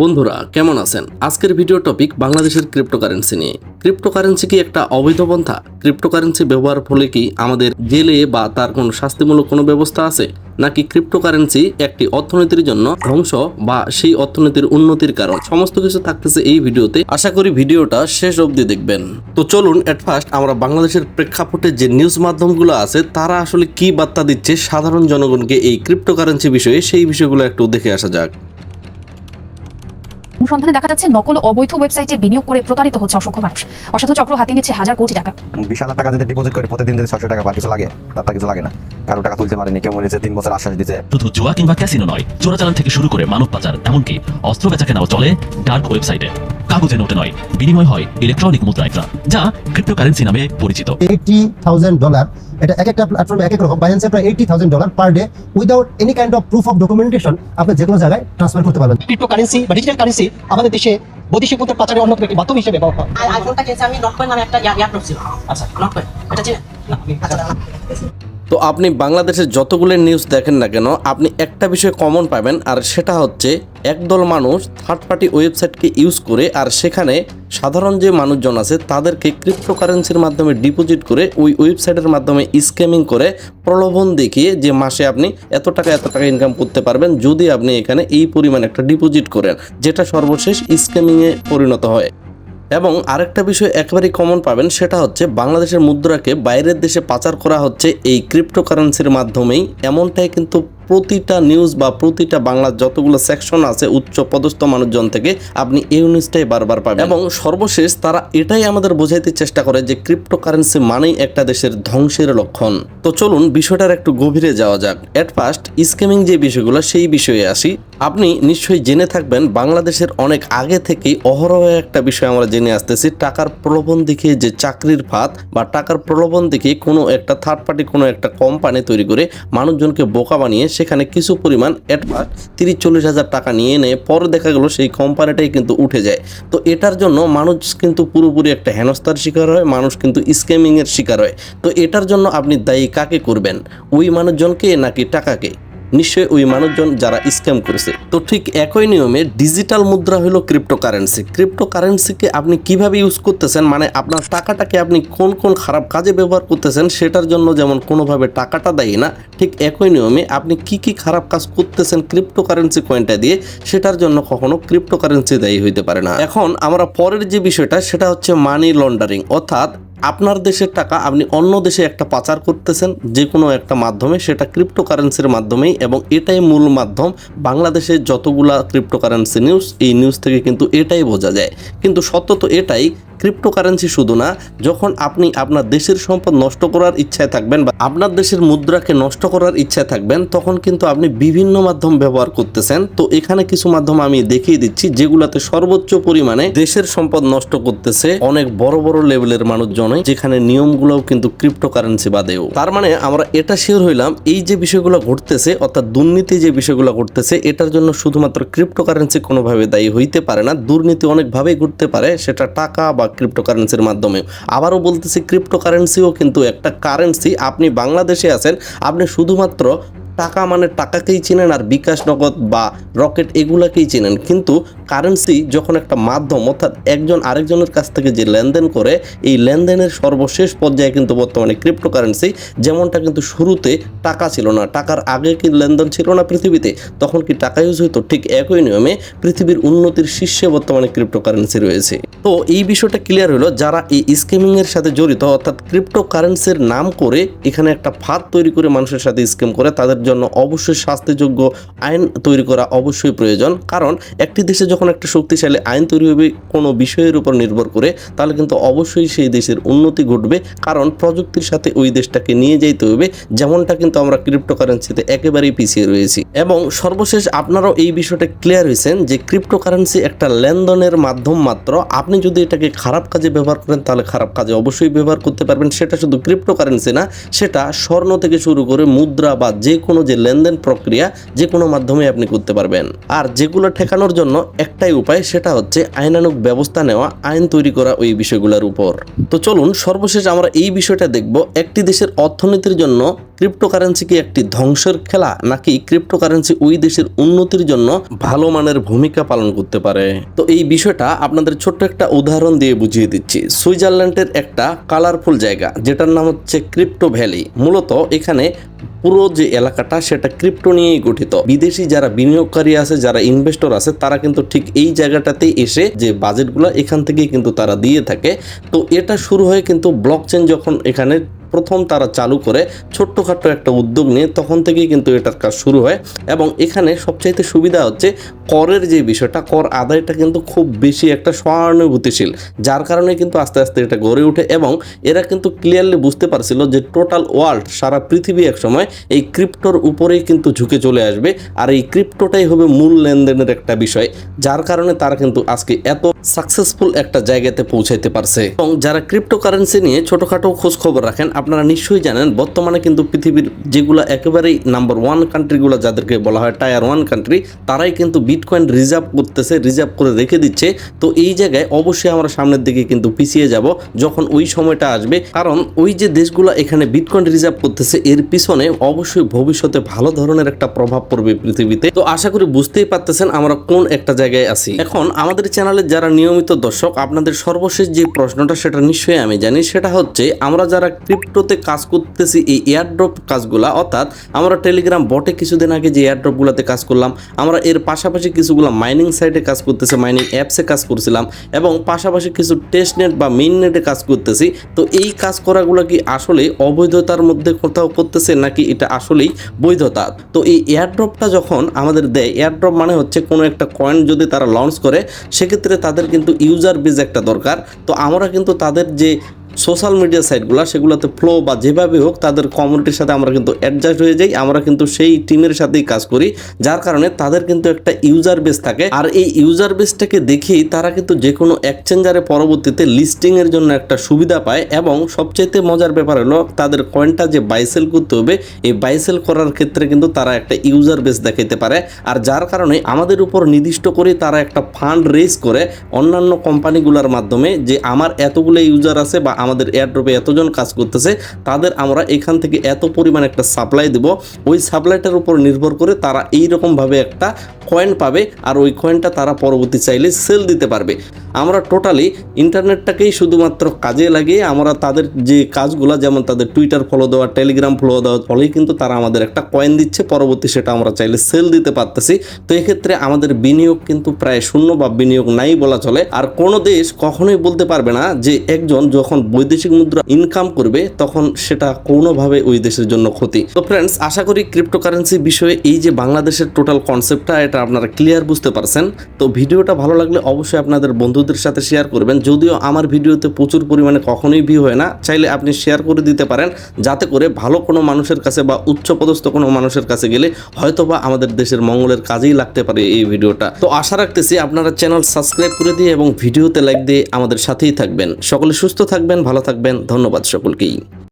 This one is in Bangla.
বন্ধুরা, কেমন আছেন? আজকের ভিডিও টপিক বাংলাদেশের ক্রিপ্টোকারেন্সি নিয়ে। ক্রিপ্টোকারেন্সি কি একটা অবৈধ পন্থা? ক্রিপ্টোকারেন্সি ব্যবহার ফলে কি আমাদের জেলে বা তার কোনো শাস্তিমূলক কোনো ব্যবস্থা আছে? নাকি ক্রিপ্টোকারেন্সি একটি অর্থনীতির জন্য ধ্বংস বা সেই অর্থনীতির উন্নতির কারণ? সমস্ত কিছু থাকতেছে এই ভিডিওতে। আশা করি ভিডিওটা শেষ অবধি দেখবেন। তো চলুন এট ফার্স্ট আমরা বাংলাদেশের প্রেক্ষাপটে যে নিউজ মাধ্যমগুলো আছে, তারা আসলে কি বার্তা দিচ্ছে সাধারণ জনগণকে এই ক্রিপ্টোকারেন্সি বিষয়ে, সেই বিষয়গুলো একটু দেখে আসা যাক। অনুসন্ধানে দেখা যাচ্ছে নকল অবৈধ ওয়েবসাইটে বিনিয়োগ করে প্রতারিত হচ্ছে অসংখ্য মানুষ। অসাধু চক্র হাতে নিচ্ছে হাজার কোটি টাকা। বিশ হাজার টাকা যদি ডিপোজিট করে প্রতিদিন যদি ছশো টাকা বা কিছু লাগে তার কিছু লাগে না। কারও টাকা তুলতে পারেনি কেউ মরেছে তিন বছর আশ্বাস দিতে শুধু জুয়া কিংবা ক্যাসিনো নয় চোরাচালান থেকে শুরু করে মানব পাচার এমনকি অস্ত্র বেচা কেনাও চলে ডার্ক ওয়েবসাইটে কাগজে নোটে নয় বিনিময় হয় ইলেকট্রনিক মুদ্রায় যা ক্রিপ্টোকারেন্সি নামে পরিচিত। এইটি থাউজেন্ড ডলার এটা এক একটা প্ল্যাটফর্মে এক এক রকম বাইন্যান্সে প্রায় eighty thousand dollar per day without any kind of proof of documentation আপনি যে কোনো জায়গায় ট্রান্সফার করতে পারবেন। ক্রিপ্টোকারেন্সি বা ডিজিটাল কারেন্সি আমাদের দেশে বৈদেশিক মুদ্রা পাচারের অন্যতম একটি মাধ্যম হিসেবে ব্যবহার হয়। আর আইফোনটা কিনছি আমি নটকয়েন নামে একটা ইয়ার ছিল আচ্ছা। নটকয়েন এটা চিনেন না, আমি- আচ্ছা। তো আপনি বাংলাদেশের যতগুলো নিউজ দেখেন না কেন, আপনি একটা বিষয় কমন পাবেন, আর সেটা হচ্ছে একদল মানুষ থার্ড পার্টি ওয়েবসাইটকে ইউজ করে, আর সেখানে সাধারণ যে মানুষজন আছে, তাদেরকে ক্রিপ্টোকারেন্সির মাধ্যমে ডিপোজিট করে, ওই ওয়েবসাইটের মাধ্যমে স্ক্যামিং করে প্রলোভন দেখিয়ে যে মাসে আপনি এত টাকা এত টাকা ইনকাম করতে পারবেন, যদি আপনি এখানে এই পরিমাণ একটা ডিপোজিট করেন, যেটা সর্বশেষ স্ক্যামিংয়ে পরিণত হয়। এবং আরেকটা বিষয় একেবারেই কমন পাবেন, সেটা হচ্ছে বাংলাদেশের মুদ্রাকে বাইরের দেশে পাচার করা হচ্ছে এই ক্রিপ্টোকারেন্সির মাধ্যমেই। এমনটাই কিন্তু প্রতিটা নিউজ বা প্রতিটা বাংলার যতগুলো সেকশন আছে উচ্চ পদস্থ মানুষজন থেকে আপনি এই নিউজটাই বারবার পাবেন। এবং সর্বশেষ তারা এটাই আমাদের বোঝাইতে চেষ্টা করে যে ক্রিপ্টোকারেন্সি মানেই একটা দেশের ধ্বংসের লক্ষণ। তো চলুন বিষয়টার একটু গভীরে যাওয়া যাক। এট ফার্স্ট স্ক্যামিং যে বিষয়গুলো, সেই বিষয়ে আসি। আপনি নিশ্চয়ই জেনে থাকবেন, বাংলাদেশের অনেক আগে থেকেই অহরহ একটা বিষয় আমরা জেনে আসতেছি, টাকার প্রলোভন দেখিয়ে যে চাকরির ফাঁদ বা টাকার প্রলোভন দেখিয়ে কোনো একটা থার্ড পার্টি কোনো একটা কোম্পানি তৈরি করে মানুষজনকে বোকা বানিয়ে সেখানে কিছু পরিমাণ অ্যাডভান্স তিরিশ চল্লিশ হাজার টাকা নিয়ে নেয় পরে দেখা গেলো সেই কোম্পানিটাই কিন্তু উঠে যায়। তো এটার জন্য মানুষ কিন্তু পুরোপুরি একটা হেনস্থার শিকার হয়, মানুষ কিন্তু স্ক্যামিংয়ের শিকার হয়। তো এটার জন্য আপনি দায়ী কাকে করবেন? ওই মানুষজনকে নাকি টাকাকে? নিশ্চয়ই ওই মানুষজন যারা স্ক্যাম করেছে। তো ঠিক একই নিয়মে ডিজিটাল মুদ্রা হলো ক্রিপ্টোকারেন্সি ক্রিপ্টোকারেন্সিকে আপনি কীভাবে ইউজ করতেছেন? মানে আপনার টাকাটাকে আপনি কোন কোন খারাপ কাজে ব্যবহার করতেছেন? সেটার জন্য যেমন কোনোভাবে টাকাটা দেয় না, ঠিক একই নিয়মে আপনি কি কি খারাপ কাজ করতেছেন ক্রিপ্টোকারেন্সি কয়েনটা দিয়ে, সেটার জন্য কখনো ক্রিপ্টোকারেন্সি দায়ী হইতে পারে না। এখন আমরা পরের যে বিষয়টা, সেটা হচ্ছে মানি লন্ডারিং অর্থাৎ আপনার দেশের টাকা আপনি অন্য দেশে একটা পাচার করতেছেন, যে কোনো একটা মাধ্যমে, সেটা ক্রিপ্টোকারেন্সির মাধ্যমেই এবং এটাই মূল মাধ্যম। বাংলাদেশের যতগুলা ক্রিপ্টোকারেন্সি নিউজ এই নিউজ থেকে কিন্তু এটাই বোঝা যায়। কিন্তু সত্য তো এটাই ক্রিপ্টোকারেন্সি শুধু না, যখন আপনি আপনার দেশের সম্পদ নষ্ট করার ইচ্ছায় থাকবেন বা আপনার দেশের মুদ্রাকে নষ্ট করার ইচ্ছায় থাকবেন, তখন কিন্তু আপনি বিভিন্ন মাধ্যম ব্যবহার করতেছেন। তো এখানে কিছু মাধ্যম আমি দেখিয়ে দিচ্ছি, যেগুলাতে সর্বোচ্চ পরিমাণে দেশের সম্পদ নষ্ট করতেছে অনেক বড় বড় লেভেলের মানুষজনে। যেখানে নিয়মগুলোও কিন্তু ক্রিপ্টোকারেন্সি বাদেও। তার মানে আমরা এটা শিওর হইলাম, এই যে বিষয়গুলো ঘটতেছে, অর্থাৎ দুর্নীতি যে বিষয়গুলো ঘটতেছে, এটার জন্য শুধুমাত্র ক্রিপ্টোকারেন্সি কোনোভাবে দায়ী হইতে পারে না, দুর্নীতি অনেকভাবেই ঘটতে পারে, সেটা টাকা বা ক্রিপ্টোকারেন্সির মাধ্যমে আবারও বলতেছি ক্রিপ্টোকারেন্সিও কিন্তু একটা কারেন্সি আপনি বাংলাদেশে আছেন, আপনি শুধুমাত্র টাকা মানে টাকাকেই চেনেন আর বিকাশ নগদ বা রকেট এগুলাকেই চেনেন। কিন্তু কারেন্সি যখন একটা মাধ্যম, অর্থাৎ একজন আরেকজনের কাছ থেকে যে লেনদেন করে, এই লেনদেনের সর্বশেষ পর্যায়ে কিন্তু বর্তমানে ক্রিপ্টোকারেন্সি যেমনটা কিন্তু শুরুতে টাকা ছিল না, টাকার আগে কি লেনদেন ছিল না পৃথিবীতে, তখন কি টাকা ইউজ হতো ঠিক একই নিয়মে পৃথিবীর উন্নতির শীর্ষে বর্তমানে ক্রিপ্টোকারেন্সি রয়েছে। তো এই বিষয়টা ক্লিয়ার হলো, যারা এই স্কিমিং এর সাথে জড়িত, অর্থাৎ ক্রিপ্টোকারেন্সির নাম করে এখানে একটা ফাঁদ তৈরি করে মানুষের সাথে স্কিম করে, তাদের জন্য অবশ্যই শাস্তিযোগ্য আইন তৈরি করা অবশ্যই প্রয়োজন। কারণ একটি দেশে যখন একটা শক্তিশালী আইন তৈরি হবে কোনো বিষয়ের উপর নির্ভর করে, তাহলে কিন্তু অবশ্যই সেই দেশের উন্নতি ঘটবে। কারণ প্রযুক্তির সাথে ওই দেশটাকে নিয়ে যাইতে হবে, যেমনটা কিন্তু আমরা ক্রিপ্টোকারেন্সিতে একেবারেই পিছিয়ে রয়েছি। এবং সর্বশেষ আপনারাও এই বিষয়টা ক্লিয়ার হয়েছেন যে ক্রিপ্টোকারেন্সি একটা লেনদেনের মাধ্যম মাত্র। আপনি যদি এটাকে খারাপ কাজে ব্যবহার করেন, তাহলে খারাপ কাজে অবশ্যই ব্যবহার করতে পারবেন। সেটা শুধু ক্রিপ্টোকারেন্সি না, সেটা স্বর্ণ থেকে শুরু করে মুদ্রা বা যে কোনো যে লেনদেন প্রক্রিয়া যে কোনো মাধ্যমে আপনি করতে পারবেন। আর যেগুলো ঠেকানোর জন্য একটাই উপায় সেটা হচ্ছে আইনানুক ব্যবস্থা নেওয়া, আইন তৈরি করা ওই বিষয়গুলোর উপর। তো চলুন সর্বশেষ আমরা এই বিষয়টা দেখব একটি দেশের অর্থনীতির জন্য ক্রিপ্টোকারেন্সি কি একটি ধ্বংসের খেলা, নাকি ক্রিপ্টোকারেন্সি ওই দেশের উন্নতির জন্য ভালো মানের ভূমিকা পালন করতে পারে? তো এই বিষয়টা আপনাদের ছোট্ট একটা উদাহরণ দিয়ে বুঝিয়ে দিচ্ছি। সুইজারল্যান্ডের একটা কালারফুল জায়গা, যেটার নাম হচ্ছে ক্রিপ্টো ভ্যালি। মূলত এখানে পুরো যে এলাকাটা, সেটা ক্রিপ্টো নিয়েই গঠিত। বিদেশি যারা বিনিয়োগকারী আছে, যারা ইনভেস্টর আছে, তারা কিন্তু ঠিক এই জায়গাটাতেই এসে যে বাজেটগুলো এখান থেকেই কিন্তু তারা দিয়ে থাকে। তো এটা শুরু হয়ে কিন্তু ব্লক চেন যখন এখানে প্রথম তারা চালু করে ছোট্টখাট্ট একটা উদ্যোগ নিয়ে তখন থেকেই কিন্তু এটার কাজ শুরু হয় এবং এখানে সবচাইতে সুবিধা হচ্ছে করের যে বিষয়টা, কর আদায়টা কিন্তু খুব বেশি একটা সহানুভূতিশীল। যার কারণে কিন্তু আস্তে আস্তে এটা গড়ে ওঠে এবং এরা কিন্তু ক্লিয়ারলি বুঝতে পারছিল যে টোটাল ওয়ার্ল্ড সারা পৃথিবী একসময় এই ক্রিপ্টোর উপরেই কিন্তু ঝুঁকে চলে আসবে। আর এই ক্রিপ্টোটাই হবে মূল লেনদেনের একটা বিষয়। যার কারণে তারা কিন্তু আজকে এত সাকসেসফুল একটা জায়গাতে পৌঁছাইতে পারছে। এবং যারা ক্রিপ্টোকারেন্সি নিয়ে ছোটখাটো খোঁজ খবর রাখেন, আপনারা নিশ্চয়ই জানেন, বর্তমানে কিন্তু পৃথিবীর যেগুলো একেবারেই নাম্বার ওয়ান কান্ট্রিগুলো যাদেরকে বলা হয় টায়ার ওয়ান কান্ট্রি তারাই কিন্তু বিটকয়েন রিজার্ভ করতেছে রিজার্ভ করে রেখে দিচ্ছে। তো এই জায়গায় অবশ্যই আমরা সামনের দিকে কিন্তু পিছিয়ে যাব যখন ওই সময়টা আসবে। কারণ ওই যে দেশগুলো এখানে বিটকয়েন রিজার্ভ করতেছে, এর পিছনে অবশ্যই ভবিষ্যতে ভালো ধরনের একটা প্রভাব পড়বে পৃথিবীতে। তো আশা করি বুঝতেই পারতেছেন আমরা কোন একটা জায়গায় আছি। এখন আমাদের চ্যানেলের যারা নিয়মিত দর্শক, আপনাদের সর্বশেষ যে প্রশ্নটা সেটা নিশ্চয়ই আমি জানি। সেটা হচ্ছে, আমরা যারা ক্রিপ্টোতে কাজ করতেছি, এই এয়ারড্রপ কাজগুলা, অর্থাৎ আমরা টেলিগ্রাম বটে কিছুদিন আগে যে এয়ারড্রপগুলোতে কাজ করলাম, আমরা এর পাশাপাশি কিছুগুলো মাইনিং সাইটে কাজ করতেছে মাইনিং অ্যাপসে কাজ করছিলাম এবং পাশাপাশি কিছু টেস্ট নেট বা মেইন নেটে কাজ করতেছি। তো এই কাজ করাগুলো কি আসলে অবৈধতার মধ্যে কোথাও করতেছে, নাকি এটা আসলেই বৈধতা? তো এই এয়ারড্রপটা যখন আমাদের দেয় এয়ারড্রপ মানে হচ্ছে কোনো একটা কয়েন যদি তারা লঞ্চ করে, সেক্ষেত্রে তাদের কিন্তু ইউজার বেজ একটা দরকার। তো আমরা কিন্তু তাদের যে সোশ্যাল মিডিয়া সাইটগুলো, সেগুলোতে ফ্লো বা যেভাবে হোক তাদের কমিউনিটির সাথে আমরা কিন্তু অ্যাডজাস্ট হয়ে যাই, আমরা কিন্তু সেই টিমের সাথেই কাজ করি, যার কারণে তাদের কিন্তু একটা ইউজার বেস থাকে। আর এই ইউজার বেসটাকে দেখেই তারা কিন্তু যে কোনো এক্সচেঞ্জারে পরবর্তীতে লিস্টিংয়ের জন্য একটা সুবিধা পায় এবং সবচাইতে মজার ব্যাপার হলো তাদের কয়েনটা যে বাইসেল করতে হবে, এই বাইসেল করার ক্ষেত্রে কিন্তু তারা একটা ইউজার বেস দেখাইতে পারে। আর যার কারণে আমাদের উপর নির্দিষ্ট করে তারা একটা ফান্ড রেজ করে অন্যান্য কোম্পানিগুলোর মাধ্যমে যে আমার এতগুলো ইউজার আছে বা আমাদের এয়ারড্রপে এতজন কাজ করতেছে, তাদের আমরা এখান থেকে এত পরিমাণ একটা সাপ্লাই দেব। ওই সাপ্লাইটার উপর নির্ভর করে তারা এই রকমভাবে একটা কয়েন পাবে আর ওই কয়েনটা তারা পরবর্তী চাইলে সেল দিতে পারবে। আমরা টোটালি ইন্টারনেটটাকেই শুধুমাত্র কাজে লাগিয়ে আমরা তাদের যে কাজগুলো, যেমন তাদের টুইটার ফলো দেওয়া টেলিগ্রাম ফলো দেওয়ার ফলেই কিন্তু তারা আমাদের একটা কয়েন দিচ্ছে, পরবর্তী সেটা আমরা চাইলে সেল দিতে পারতেছি। তো এক্ষেত্রে আমাদের বিনিয়োগ কিন্তু প্রায় শূন্য বা বিনিয়োগ নাই বলা চলে। আর কোনো দেশ কখনোই বলতে পারবে না যে একজন যখন বৈদেশিক মুদ্রা ইনকাম করবে, তখন সেটা কোনোভাবে ওই দেশের জন্য ক্ষতি। তো ফ্রেন্ডস আশা করি ক্রিপ্টোকারেন্সি বিষয়ে এই যে বাংলাদেশের টোটাল কনসেপ্টটা এটা আপনারা ক্লিয়ার বুঝতে পারছেন। তো ভিডিওটা ভালো লাগলে অবশ্যই আপনাদের বন্ধুদের সাথে শেয়ার করবেন। যদিও আমার ভিডিওতে প্রচুর পরিমাণে কখনোই ভিউ হয় না, চাইলে আপনি শেয়ার করে দিতে পারেন, যাতে করে ভালো কোনো মানুষের কাছে বা উচ্চপদস্থ কোনো মানুষের কাছে গেলে হয়তোবা আমাদের দেশের মঙ্গলের কাজেই লাগতে পারে এই ভিডিওটা। তো আশা রাখতেছি আপনারা চ্যানেল সাবস্ক্রাইব করে দিয়ে এবং ভিডিওতে লাইক দিয়ে আমাদের সাথেই থাকবেন। সকলে সুস্থ থাকবেন, ভালো থাকবেন। ধন্যবাদ সকলকেই।